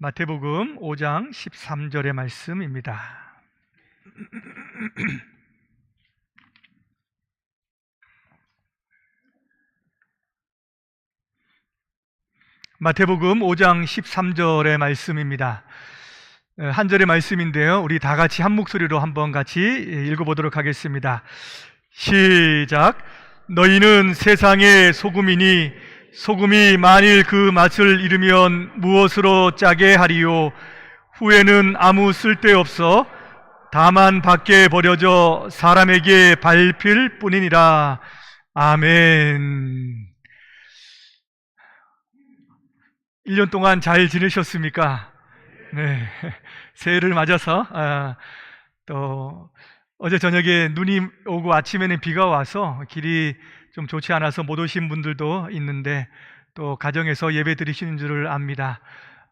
마태복음 5장 13절의 말씀입니다. 마태복음 5장 13절의 말씀입니다. 어, 한 절의 말씀인데요. 우리 다 같이 한 목소리로 한번 같이 읽어보도록 하겠습니다. 시작. 너희는 세상의 소금이니 소금이 만일 그 맛을 잃으면 무엇으로 짜게 하리요? 후에는 아무 쓸데없어 다만 밖에 버려져 사람에게 밟힐 뿐이니라. 아멘. 1년 동안 잘 지내셨습니까? 네. 새해를 맞아서, 아, 또, 어제 저녁에 눈이 오고 아침에는 비가 와서 길이 좀 좋지 않아서 못 오신 분들도 있는데 또 가정에서 예배 드리시는 줄을 압니다.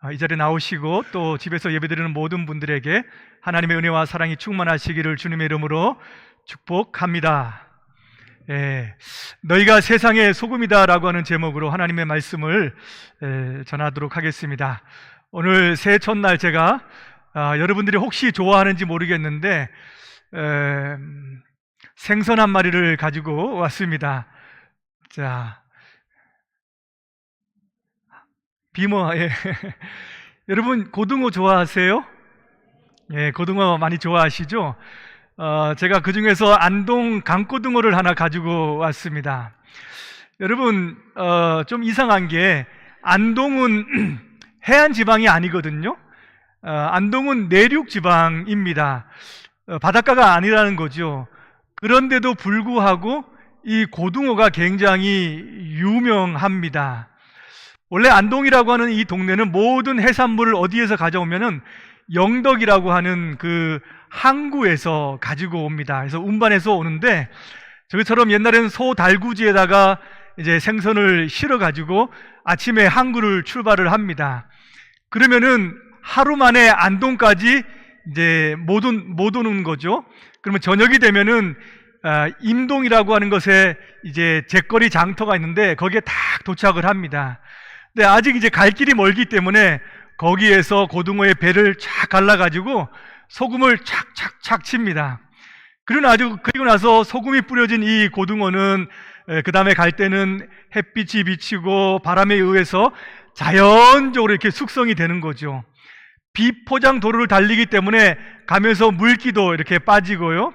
아, 이 자리에 나오시고 또 집에서 예배 드리는 모든 분들에게 하나님의 은혜와 사랑이 충만하시기를 주님의 이름으로 축복합니다. 예, 너희가 세상의 소금이다라고 하는 제목으로 하나님의 말씀을 예, 전하도록 하겠습니다. 오늘 새해 첫날 제가 아, 여러분들이 혹시 좋아하는지 모르겠는데 에, 생선 한 마리를 가지고 왔습니다. 자, 비모, 예. 여러분 고등어 좋아하세요? 예, 고등어 많이 좋아하시죠? 어, 제가 그 중에서 안동 강고등어를 하나 가지고 왔습니다. 여러분, 어, 좀 이상한 게, 안동은 해안 지방이 아니거든요. 어, 안동은 내륙 지방입니다. 어, 바닷가가 아니라는 거죠. 그런데도 불구하고 이 고등어가 굉장히 유명합니다. 원래 안동이라고 하는 이 동네는 모든 해산물을 어디에서 가져오면은 영덕이라고 하는 그 항구에서 가지고 옵니다. 그래서 운반해서 오는데 저희처럼 옛날에는 소 달구지에다가 이제 생선을 실어 가지고 아침에 항구를 출발을 합니다. 그러면은 하루 만에 안동까지 이제 못, 온, 못 오는 거죠. 그러면 저녁이 되면은 아, 임동이라고 하는 것에 이제 제거리 장터가 있는데 거기에 딱 도착을 합니다. 근데 아직 이제 갈 길이 멀기 때문에 거기에서 고등어의 배를 쫙 갈라가지고 소금을 착착착 칩니다. 그리고 아주 그리고 나서 소금이 뿌려진 이 고등어는 그 다음에 갈 때는 햇빛이 비치고 바람에 의해서 자연적으로 이렇게 숙성이 되는 거죠. 비포장 도로를 달리기 때문에 가면서 물기도 이렇게 빠지고요.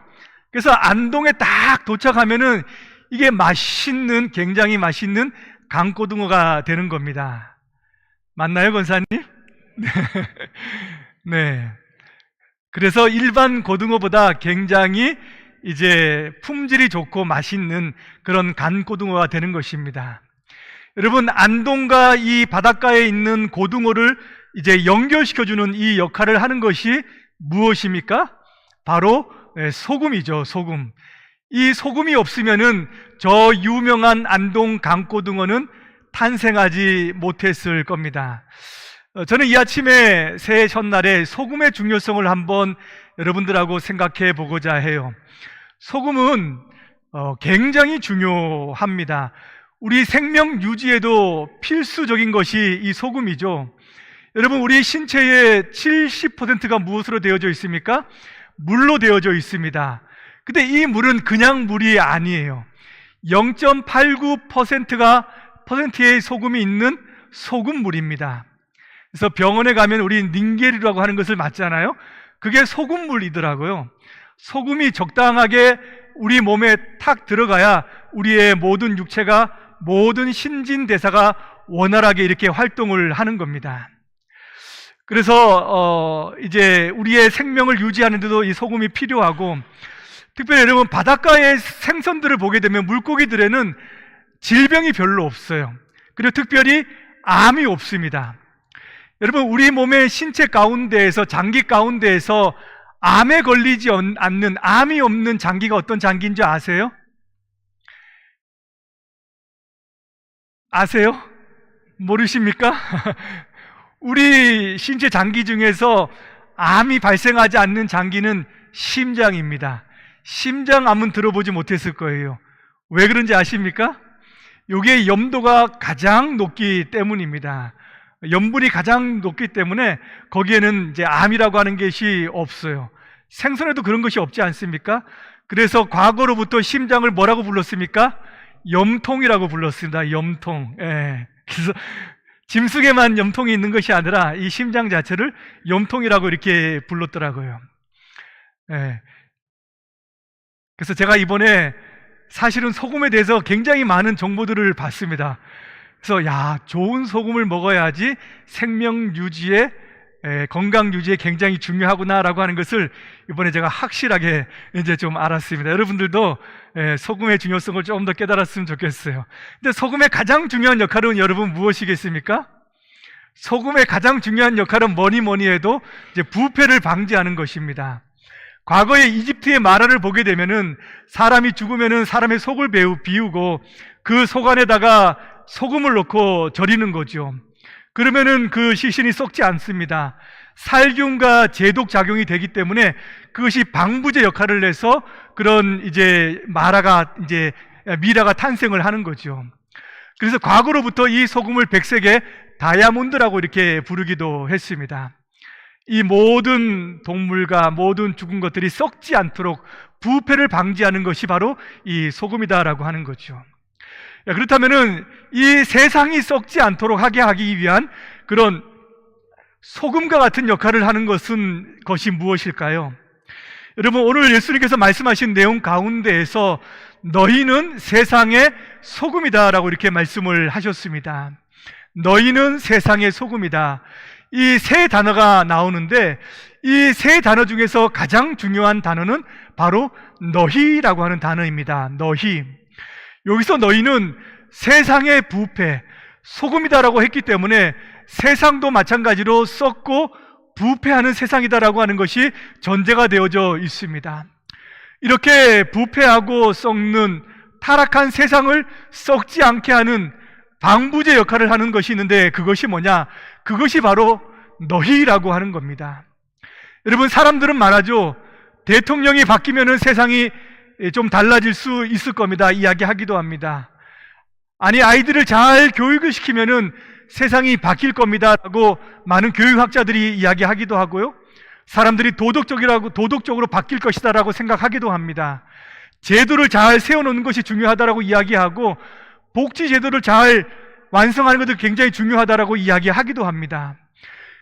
그래서 안동에 딱 도착하면은 이게 맛있는, 굉장히 맛있는 강고등어가 되는 겁니다. 맞나요, 권사님? 네. 네. 그래서 일반 고등어보다 굉장히 이제 품질이 좋고 맛있는 그런 간고등어가 되는 것입니다. 여러분, 안동과 이 바닷가에 있는 고등어를 이제 연결시켜주는 이 역할을 하는 것이 무엇입니까? 바로 예, 소금이죠, 소금. 이 소금이 없으면은 저 유명한 안동 강고등어는 탄생하지 못했을 겁니다. 어, 저는 이 아침에 새해 첫날에 소금의 중요성을 한번 여러분들하고 생각해 보고자 해요. 소금은 어, 굉장히 중요합니다. 우리 생명 유지에도 필수적인 것이 이 소금이죠. 여러분, 우리 신체의 70%가 무엇으로 되어져 있습니까? 물로 되어져 있습니다. 근데 이 물은 그냥 물이 아니에요. 0.89%가 퍼센트의 소금이 있는 소금물입니다. 그래서 병원에 가면 우리 닌겔이라고 하는 것을 맞잖아요. 그게 소금물이더라고요. 소금이 적당하게 우리 몸에 탁 들어가야 우리의 모든 육체가 모든 신진대사가 원활하게 이렇게 활동을 하는 겁니다. 그래서 어 이제 우리의 생명을 유지하는데도 이 소금이 필요하고 특별히 여러분 바닷가의 생선들을 보게 되면 물고기들에는 질병이 별로 없어요. 그리고 특별히 암이 없습니다. 여러분 우리 몸의 신체 가운데에서 장기 가운데에서 암에 걸리지 않는 암이 없는 장기가 어떤 장기인지 아세요? 아세요? 모르십니까? 우리 신체 장기 중에서 암이 발생하지 않는 장기는 심장입니다. 심장암은 들어보지 못했을 거예요. 왜 그런지 아십니까? 요게 염도가 가장 높기 때문입니다. 염분이 가장 높기 때문에 거기에는 이제 암이라고 하는 것이 없어요. 생선에도 그런 것이 없지 않습니까? 그래서 과거로부터 심장을 뭐라고 불렀습니까? 염통이라고 불렀습니다. 염통. 예. 그래서 짐승에만 염통이 있는 것이 아니라 이 심장 자체를 염통이라고 이렇게 불렀더라고요. 예. 그래서 제가 이번에 사실은 소금에 대해서 굉장히 많은 정보들을 봤습니다. 그래서 야 좋은 소금을 먹어야지 생명 유지에 에, 건강 유지에 굉장히 중요하구나라고 하는 것을 이번에 제가 확실하게 이제 좀 알았습니다. 여러분들도 에, 소금의 중요성을 조금 더 깨달았으면 좋겠어요. 근데 소금의 가장 중요한 역할은 여러분 무엇이겠습니까? 소금의 가장 중요한 역할은 뭐니 뭐니 해도 이제 부패를 방지하는 것입니다. 과거에 이집트의 마라를 보게 되면은 사람이 죽으면은 사람의 속을 비우고 그 속 안에다가 소금을 넣고 절이는 거죠. 그러면은 그 시신이 썩지 않습니다. 살균과 제독 작용이 되기 때문에 그것이 방부제 역할을 해서 그런 이제 마라가 이제 미라가 탄생을 하는 거죠. 그래서 과거로부터 이 소금을 백색의 다이아몬드라고 이렇게 부르기도 했습니다. 이 모든 동물과 모든 죽은 것들이 썩지 않도록 부패를 방지하는 것이 바로 이 소금이다라고 하는 거죠. 야, 그렇다면은 이 세상이 썩지 않도록 하게 하기 위한 그런 소금과 같은 역할을 하는 것은 것이 무엇일까요? 여러분 오늘 예수님께서 말씀하신 내용 가운데에서 너희는 세상의 소금이다라고 이렇게 말씀을 하셨습니다. 너희는 세상의 소금이다. 이 세 단어가 나오는데 이 세 단어 중에서 가장 중요한 단어는 바로 너희라고 하는 단어입니다. 너희. 여기서 너희는 세상의 부패, 소금이다라고 했기 때문에 세상도 마찬가지로 썩고 부패하는 세상이다라고 하는 것이 전제가 되어져 있습니다. 이렇게 부패하고 썩는 타락한 세상을 썩지 않게 하는 방부제 역할을 하는 것이 있는데 그것이 뭐냐? 그것이 바로 너희라고 하는 겁니다. 여러분 사람들은 말하죠. 대통령이 바뀌면은 세상이 좀 달라질 수 있을 겁니다. 이야기하기도 합니다. 아니 아이들을 잘 교육을 시키면은 세상이 바뀔 겁니다 라고 많은 교육학자들이 이야기하기도 하고요. 사람들이 도덕적이라고 도덕적으로 바뀔 것이다 라고 생각하기도 합니다. 제도를 잘 세워놓는 것이 중요하다라고 이야기하고 복지 제도를 잘 완성하는 것도 굉장히 중요하다라고 이야기하기도 합니다.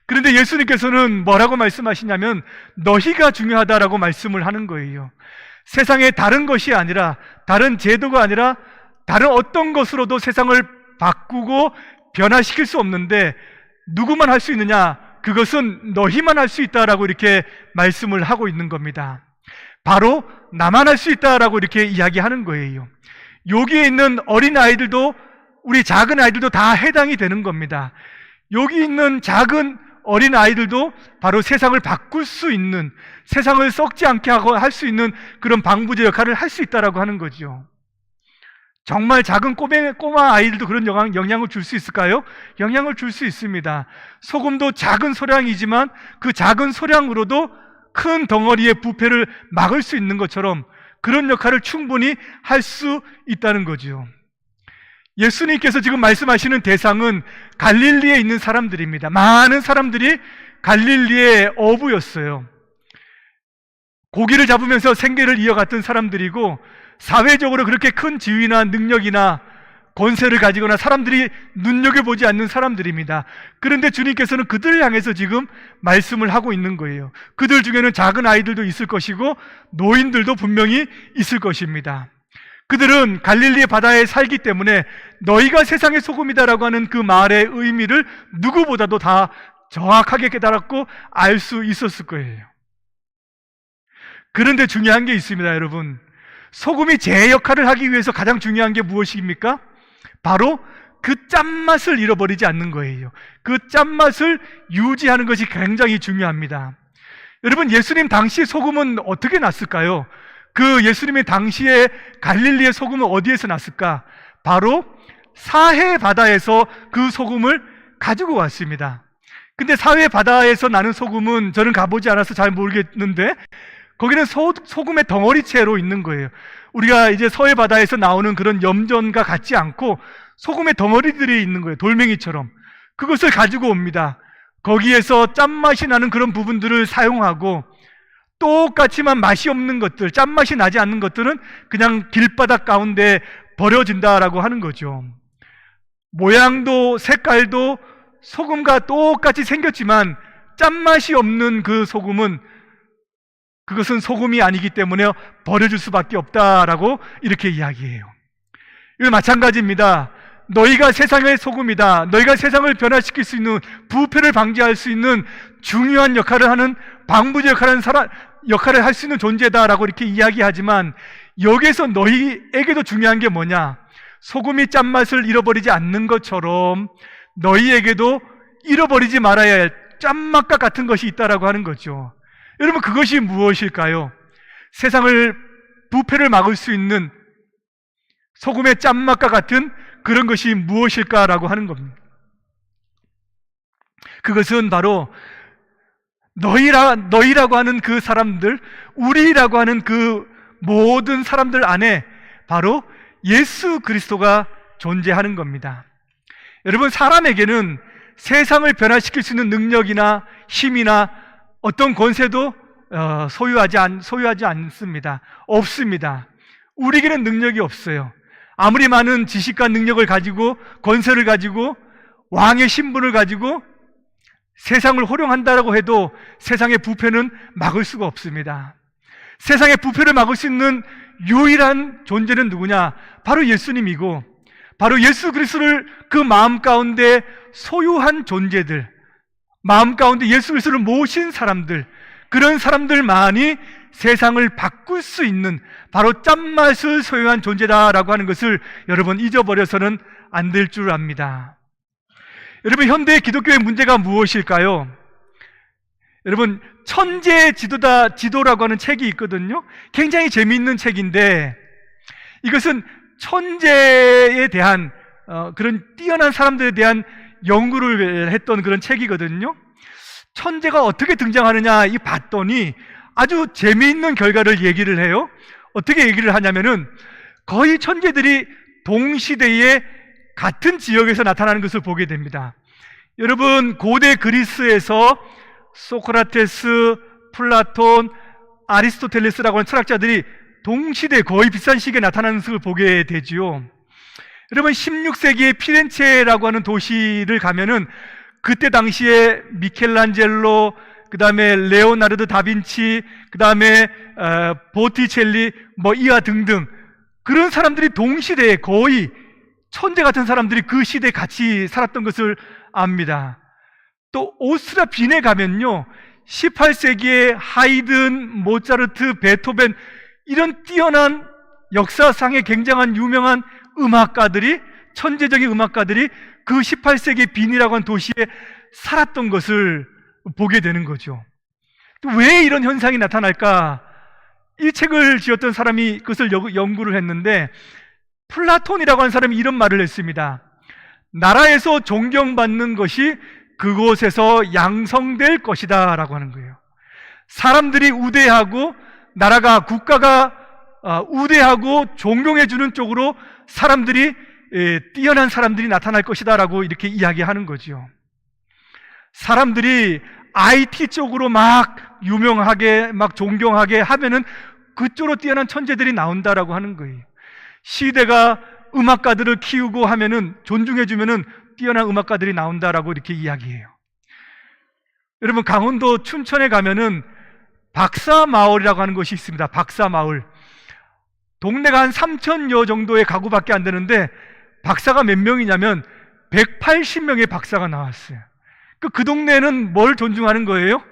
그런데 예수님께서는 뭐라고 말씀하시냐면 너희가 중요하다라고 말씀을 하는 거예요. 세상에 다른 것이 아니라 다른 제도가 아니라 다른 어떤 것으로도 세상을 바꾸고 변화시킬 수 없는데 누구만 할 수 있느냐? 그것은 너희만 할 수 있다라고 이렇게 말씀을 하고 있는 겁니다. 바로 나만 할 수 있다라고 이렇게 이야기하는 거예요. 여기에 있는 어린 아이들도 우리 작은 아이들도 다 해당이 되는 겁니다. 여기 있는 작은 어린 아이들도 바로 세상을 바꿀 수 있는 세상을 썩지 않게 하고 할 수 있는 그런 방부제 역할을 할 수 있다라고 하는 거죠. 정말 작은 꼬매, 꼬마 아이들도 그런 영향, 영향을 줄 수 있을까요? 영향을 줄 수 있습니다. 소금도 작은 소량이지만 그 작은 소량으로도 큰 덩어리의 부패를 막을 수 있는 것처럼 그런 역할을 충분히 할 수 있다는 거죠. 예수님께서 지금 말씀하시는 대상은 갈릴리에 있는 사람들입니다. 많은 사람들이 갈릴리의 어부였어요. 고기를 잡으면서 생계를 이어갔던 사람들이고 사회적으로 그렇게 큰 지위나 능력이나 권세를 가지거나 사람들이 눈여겨보지 않는 사람들입니다. 그런데 주님께서는 그들을 향해서 지금 말씀을 하고 있는 거예요. 그들 중에는 작은 아이들도 있을 것이고 노인들도 분명히 있을 것입니다. 그들은 갈릴리 바다에 살기 때문에 너희가 세상의 소금이다라고 하는 그 말의 의미를 누구보다도 다 정확하게 깨달았고 알 수 있었을 거예요. 그런데 중요한 게 있습니다, 여러분. 소금이 제 역할을 하기 위해서 가장 중요한 게 무엇입니까? 바로 그 짠맛을 잃어버리지 않는 거예요. 그 짠맛을 유지하는 것이 굉장히 중요합니다. 여러분, 예수님 당시 소금은 어떻게 났을까요? 그 예수님의 당시에 갈릴리의 소금은 어디에서 났을까? 바로 사해 바다에서 그 소금을 가지고 왔습니다. 근데 사해 바다에서 나는 소금은 저는 가보지 않아서 잘 모르겠는데 거기는 소, 소금의 덩어리채로 있는 거예요. 우리가 이제 서해 바다에서 나오는 그런 염전과 같지 않고 소금의 덩어리들이 있는 거예요. 돌멩이처럼. 그것을 가지고 옵니다. 거기에서 짠맛이 나는 그런 부분들을 사용하고 똑같지만 맛이 없는 것들, 짠맛이 나지 않는 것들은 그냥 길바닥 가운데 버려진다라고 하는 거죠. 모양도 색깔도 소금과 똑같이 생겼지만 짠맛이 없는 그 소금은 그것은 소금이 아니기 때문에 버려줄 수밖에 없다라고 이렇게 이야기해요. 이거 마찬가지입니다. 너희가 세상의 소금이다. 너희가 세상을 변화시킬 수 있는 부패를 방지할 수 있는 중요한 역할을 하는 방부제 역할을 하는 사람 역할을 할 수 있는 존재다라고 이렇게 이야기하지만 여기에서 너희에게도 중요한 게 뭐냐? 소금이 짠맛을 잃어버리지 않는 것처럼 너희에게도 잃어버리지 말아야 할 짠맛과 같은 것이 있다라고 하는 거죠. 여러분 그것이 무엇일까요? 세상을 부패를 막을 수 있는 소금의 짠맛과 같은 그런 것이 무엇일까라고 하는 겁니다. 그것은 바로 너희라, 너희라고 하는 그 사람들, 우리라고 하는 그 모든 사람들 안에 바로 예수 그리스도가 존재하는 겁니다. 여러분, 사람에게는 세상을 변화시킬 수 있는 능력이나 힘이나 어떤 권세도 어, 소유하지, 않, 소유하지 않습니다. 없습니다. 우리에게는 능력이 없어요. 아무리 많은 지식과 능력을 가지고 권세를 가지고 왕의 신분을 가지고 세상을 호령한다라고 해도 세상의 부패는 막을 수가 없습니다. 세상의 부패를 막을 수 있는 유일한 존재는 누구냐? 바로 예수님이고 바로 예수 그리스도를 그 마음 가운데 소유한 존재들, 마음 가운데 예수 그리스도를 모신 사람들, 그런 사람들만이 세상을 바꿀 수 있는 바로 짠맛을 소유한 존재다라고 하는 것을 여러분 잊어버려서는 안 될 줄 압니다. 여러분 현대 기독교의 문제가 무엇일까요? 여러분 천재 지도다 지도라고 하는 책이 있거든요. 굉장히 재미있는 책인데 이것은 천재에 대한 어, 그런 뛰어난 사람들에 대한 연구를 했던 그런 책이거든요. 천재가 어떻게 등장하느냐 이 봤더니 아주 재미있는 결과를 얘기를 해요. 어떻게 얘기를 하냐면은 거의 천재들이 동시대에 같은 지역에서 나타나는 것을 보게 됩니다. 여러분, 고대 그리스에서 소크라테스, 플라톤, 아리스토텔레스라고 하는 철학자들이 동시대 거의 비슷한 시기에 나타나는 것을 보게 되지요. 여러분, 16세기의 피렌체라고 하는 도시를 가면은 그때 당시에 미켈란젤로, 그 다음에 레오나르도 다빈치, 그 다음에 어, 보티첼리, 뭐 이와 등등 그런 사람들이 동시대에 거의 천재 같은 사람들이 그 시대에 같이 살았던 것을 압니다. 또 오스트라 빈에 가면요. 18세기에 하이든, 모차르트, 베토벤 이런 뛰어난 역사상에 굉장한 유명한 음악가들이 천재적인 음악가들이 그 18세기 빈이라고 하는 도시에 살았던 것을 보게 되는 거죠. 또왜 이런 현상이 나타날까? 이 책을 지었던 사람이 그것을 연구를 했는데 플라톤이라고 하는 사람이 이런 말을 했습니다. 나라에서 존경받는 것이 그곳에서 양성될 것이다 라고 하는 거예요. 사람들이 우대하고 나라가 국가가 어, 우대하고 존경해주는 쪽으로 사람들이 뛰어난 사람들이 나타날 것이다 라고 이렇게 이야기하는 거죠. 사람들이 IT 쪽으로 막 유명하게 막 존경하게 하면은 그쪽으로 뛰어난 천재들이 나온다라고 하는 거예요. 시대가 음악가들을 키우고 하면은 존중해주면은 뛰어난 음악가들이 나온다라고 이렇게 이야기해요. 여러분 강원도 춘천에 가면은 박사 마을이라고 하는 곳이 있습니다. 박사 마을. 동네가 한 3천여 정도의 가구밖에 안 되는데 박사가 몇 명이냐면 180명의 박사가 나왔어요. 그, 그 동네는 뭘 존중하는 거예요?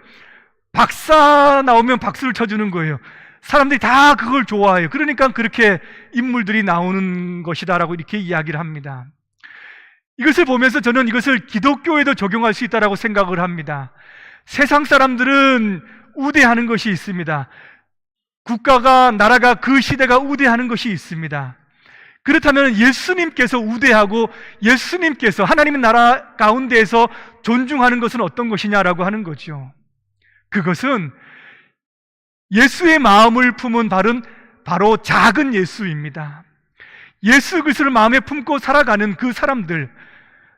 박사 나오면 박수를 쳐주는 거예요. 사람들이 다 그걸 좋아해요. 그러니까 그렇게 인물들이 나오는 것이다라고 이렇게 이야기를 합니다. 이것을 보면서 저는 이것을 기독교에도 적용할 수 있다라고 생각을 합니다. 세상 사람들은 우대하는 것이 있습니다. 국가가, 나라가 그 시대가 우대하는 것이 있습니다. 그렇다면 예수님께서 우대하고 예수님께서 하나님의 나라 가운데에서 존중하는 것은 어떤 것이냐라고 하는 거죠. 그것은 예수의 마음을 품은 바른 바로 작은 예수입니다. 예수 그리스도를 마음에 품고 살아가는 그 사람들,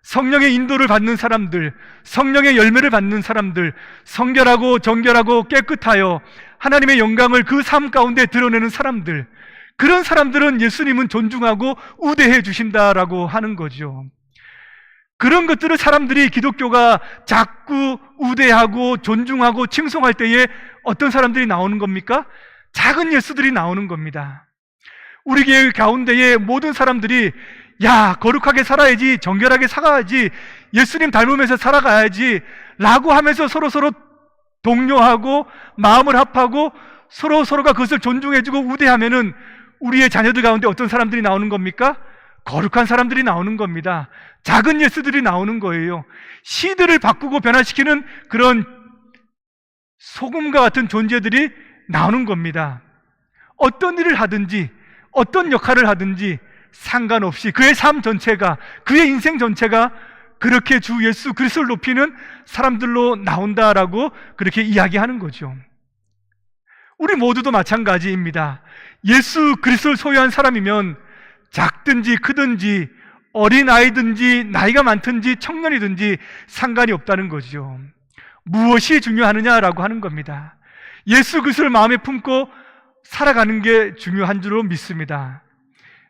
성령의 인도를 받는 사람들, 성령의 열매를 받는 사람들, 성결하고 정결하고 깨끗하여 하나님의 영광을 그 삶 가운데 드러내는 사람들, 그런 사람들은 예수님은 존중하고 우대해 주신다라고 하는 거죠. 그런 것들을 사람들이 기독교가 자꾸 우대하고 존중하고 칭송할 때에 어떤 사람들이 나오는 겁니까? 작은 예수들이 나오는 겁니다. 우리 교회 가운데에 모든 사람들이 야, 거룩하게 살아야지, 정결하게 살아야지, 예수님 닮으면서 살아가야지, 라고 하면서 서로서로 동료하고 마음을 합하고 서로 서로가 그것을 존중해주고 우대하면은 우리의 자녀들 가운데 어떤 사람들이 나오는 겁니까? 거룩한 사람들이 나오는 겁니다. 작은 예수들이 나오는 거예요. 시대를 바꾸고 변화시키는 그런 소금과 같은 존재들이 나오는 겁니다. 어떤 일을 하든지, 어떤 역할을 하든지 상관없이 그의 삶 전체가, 그의 인생 전체가 그렇게 주 예수 그리스도를 높이는 사람들로 나온다라고 그렇게 이야기하는 거죠. 우리 모두도 마찬가지입니다. 예수 그리스도를 소유한 사람이면 작든지 크든지 어린 아이든지 나이가 많든지 청년이든지 상관이 없다는 거죠. 무엇이 중요하느냐라고 하는 겁니다. 예수 그리스도를 마음에 품고 살아가는 게 중요한 줄로 믿습니다.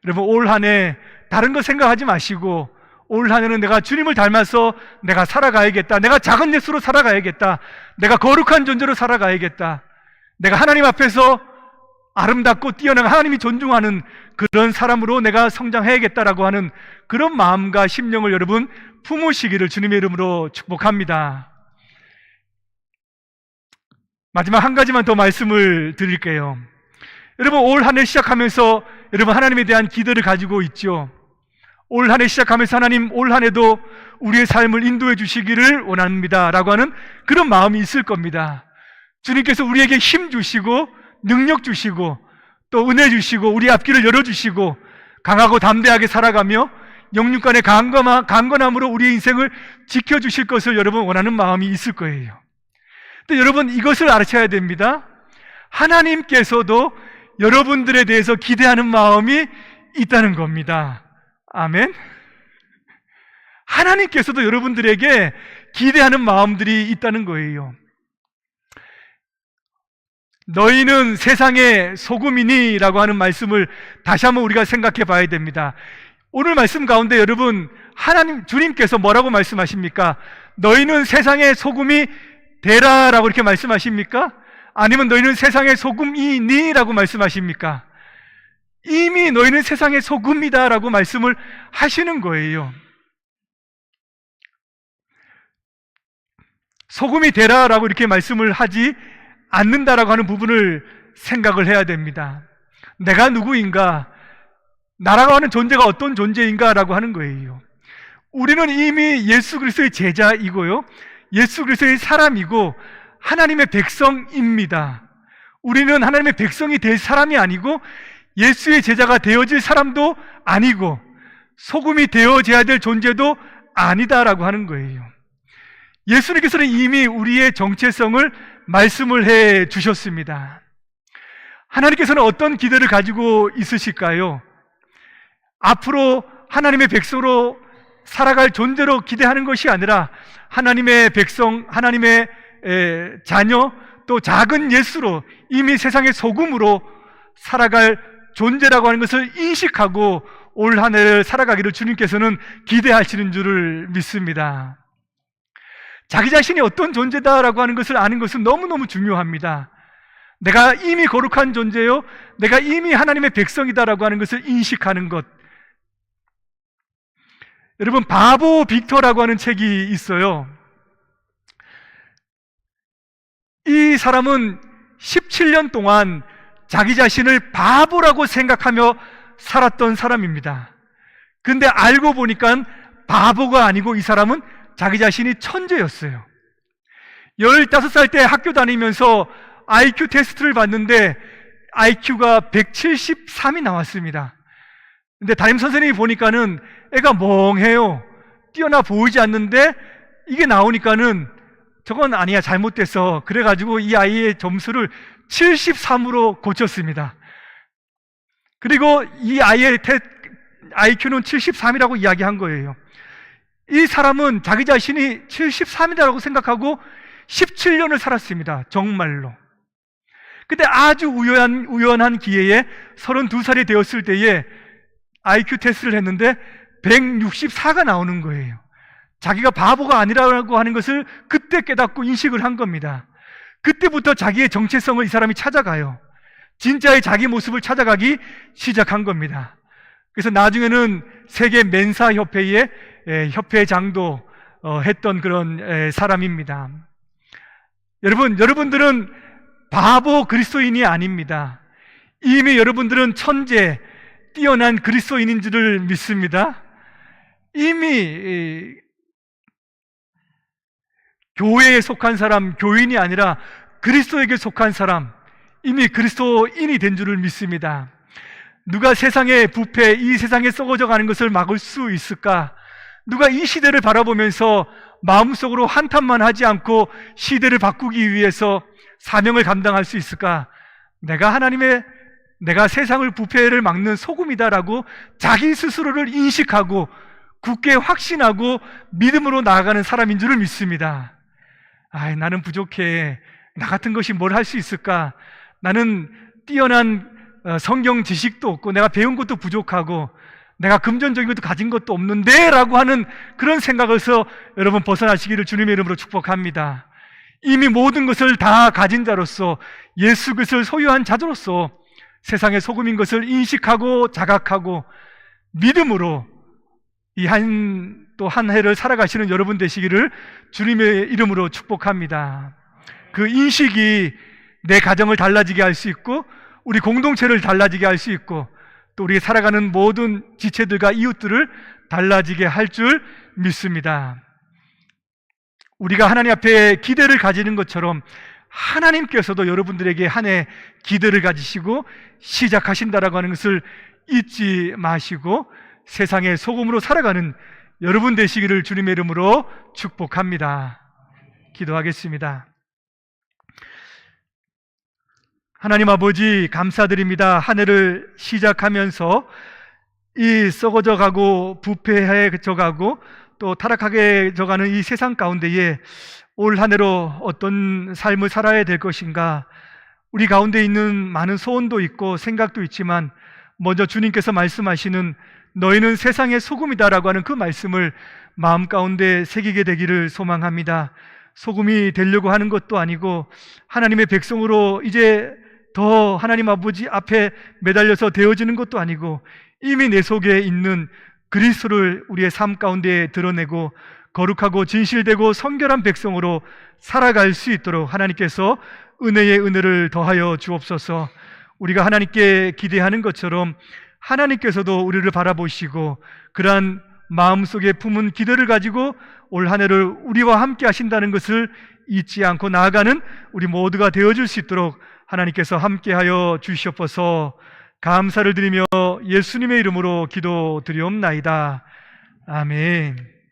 여러분 올 한 해 다른 거 생각하지 마시고 올 한 해는 내가 주님을 닮아서 내가 살아가야겠다. 내가 작은 예수로 살아가야겠다. 내가 거룩한 존재로 살아가야겠다. 내가 하나님 앞에서 아름답고 뛰어난 하나님이 존중하는 그런 사람으로 내가 성장해야겠다라고 하는 그런 마음과 심령을 여러분 품으시기를 주님의 이름으로 축복합니다. 마지막 한 가지만 더 말씀을 드릴게요. 여러분 올 한 해 시작하면서 여러분 하나님에 대한 기대를 가지고 있죠. 올 한 해 시작하면서 하나님 올 한 해도 우리의 삶을 인도해 주시기를 원합니다 라고 하는 그런 마음이 있을 겁니다. 주님께서 우리에게 힘 주시고 능력 주시고 또 은혜 주시고 우리 앞길을 열어 주시고 강하고 담대하게 살아가며 영육간의 강건함, 강건함으로 우리의 인생을 지켜 주실 것을 여러분 원하는 마음이 있을 거예요. 근데 여러분 이것을 알아셔야 됩니다. 하나님께서도 여러분들에 대해서 기대하는 마음이 있다는 겁니다. 아멘. 하나님께서도 여러분들에게 기대하는 마음들이 있다는 거예요. 너희는 세상의 소금이니 라고 하는 말씀을 다시 한번 우리가 생각해 봐야 됩니다. 오늘 말씀 가운데 여러분, 하나님, 주님께서 뭐라고 말씀하십니까? 너희는 세상의 소금이 되라 라고 이렇게 말씀하십니까? 아니면 너희는 세상의 소금이니? 라고 말씀하십니까? 이미 너희는 세상의 소금이다 라고 말씀을 하시는 거예요. 소금이 되라 라고 이렇게 말씀을 하지 않는다라고 하는 부분을 생각을 해야 됩니다. 내가 누구인가? 나라고 하는 존재가 어떤 존재인가라고 하는 거예요. 우리는 이미 예수 그리스도의 제자이고요. 예수 그리스도의 사람이고 하나님의 백성입니다. 우리는 하나님의 백성이 될 사람이 아니고 예수의 제자가 되어질 사람도 아니고 소금이 되어져야 될 존재도 아니다라고 하는 거예요. 예수님께서는 이미 우리의 정체성을 말씀을 해 주셨습니다. 하나님께서는 어떤 기대를 가지고 있으실까요? 앞으로 하나님의 백성으로 살아갈 존재로 기대하는 것이 아니라 하나님의 백성, 하나님의 자녀, 또 작은 예수로 이미 세상의 소금으로 살아갈 존재라고 하는 것을 인식하고 올 한 해를 살아가기를 주님께서는 기대하시는 줄을 믿습니다. 자기 자신이 어떤 존재다라고 하는 것을 아는 것은 너무너무 중요합니다. 내가 이미 거룩한 존재요. 내가 이미 하나님의 백성이다라고 하는 것을 인식하는 것. 여러분, 바보 빅터라고 하는 책이 있어요. 이 사람은 17년 동안 자기 자신을 바보라고 생각하며 살았던 사람입니다. 근데 알고 보니까 바보가 아니고 이 사람은 자기 자신이 천재였어요. 15살 때 학교 다니면서 IQ 테스트를 봤는데 IQ가 173이 나왔습니다. 근데 담임 선생님이 보니까는 애가 멍해요. 뛰어나 보이지 않는데 이게 나오니까는 저건 아니야. 잘못됐어. 그래가지고 이 아이의 점수를 73으로 고쳤습니다. 그리고 이 아이의 IQ는 73이라고 이야기한 거예요. 이 사람은 자기 자신이 73이라고 생각하고 17년을 살았습니다. 정말로. 근데 아주 우연한, 우연한 기회에 32살이 되었을 때에 IQ 테스트를 했는데 164가 나오는 거예요. 자기가 바보가 아니라고 하는 것을 그때 깨닫고 인식을 한 겁니다. 그때부터 자기의 정체성을 이 사람이 찾아가요. 진짜의 자기 모습을 찾아가기 시작한 겁니다. 그래서 나중에는 세계 멘사 협회의 에, 협회장도 어, 했던 그런 에, 사람입니다. 여러분, 여러분들은 바보 그리스도인이 아닙니다. 이미 여러분들은 천재, 뛰어난 그리스도인인 줄을 믿습니다. 이미 이, 교회에 속한 사람, 교인이 아니라 그리스도에게 속한 사람, 이미 그리스도인이 된 줄을 믿습니다. 누가 세상의 부패, 이 세상에 썩어져 가는 것을 막을 수 있을까? 누가 이 시대를 바라보면서 마음속으로 한탄만 하지 않고 시대를 바꾸기 위해서 사명을 감당할 수 있을까? 내가 하나님의 내가 세상을 부패를 막는 소금이다라고 자기 스스로를 인식하고 굳게 확신하고 믿음으로 나아가는 사람인 줄을 믿습니다. 아, 나는 부족해. 나 같은 것이 뭘 할 수 있을까? 나는 뛰어난 어, 성경 지식도 없고 내가 배운 것도 부족하고 내가 금전적인 것도 가진 것도 없는데 라고 하는 그런 생각에서 여러분 벗어나시기를 주님의 이름으로 축복합니다. 이미 모든 것을 다 가진 자로서 예수 그리스도를 소유한 자로서 세상의 소금인 것을 인식하고 자각하고 믿음으로 이 한 또한 해를 살아가시는 여러분 되시기를 주님의 이름으로 축복합니다. 그 인식이 내 가정을 달라지게 할 수 있고 우리 공동체를 달라지게 할 수 있고 또 우리 살아가는 모든 지체들과 이웃들을 달라지게 할 줄 믿습니다. 우리가 하나님 앞에 기대를 가지는 것처럼 하나님께서도 여러분들에게 한 해 기대를 가지시고 시작하신다라고 하는 것을 잊지 마시고 세상의 소금으로 살아가는 여러분 되시기를 주님의 이름으로 축복합니다. 기도하겠습니다. 하나님 아버지 감사드립니다. 한 해를 시작하면서 이 썩어져 가고 부패해져 가고 또 타락하게 져 가는 이 세상 가운데에 올 한 해로 어떤 삶을 살아야 될 것인가 우리 가운데 있는 많은 소원도 있고 생각도 있지만 먼저 주님께서 말씀하시는 너희는 세상의 소금이다라고 하는 그 말씀을 마음 가운데 새기게 되기를 소망합니다. 소금이 되려고 하는 것도 아니고 하나님의 백성으로 이제 더 하나님 아버지 앞에 매달려서 되어지는 것도 아니고 이미 내 속에 있는 그리스도를 우리의 삶 가운데 드러내고 거룩하고 진실되고 성결한 백성으로 살아갈 수 있도록 하나님께서 은혜의 은혜를 더하여 주옵소서. 우리가 하나님께 기대하는 것처럼 하나님께서도 우리를 바라보시고 그러한 마음속에 품은 기대를 가지고 올 한 해를 우리와 함께 하신다는 것을 잊지 않고 나아가는 우리 모두가 되어줄 수 있도록 하나님께서 함께하여 주시옵소서 감사를 드리며 예수님의 이름으로 기도드리옵나이다. 아멘.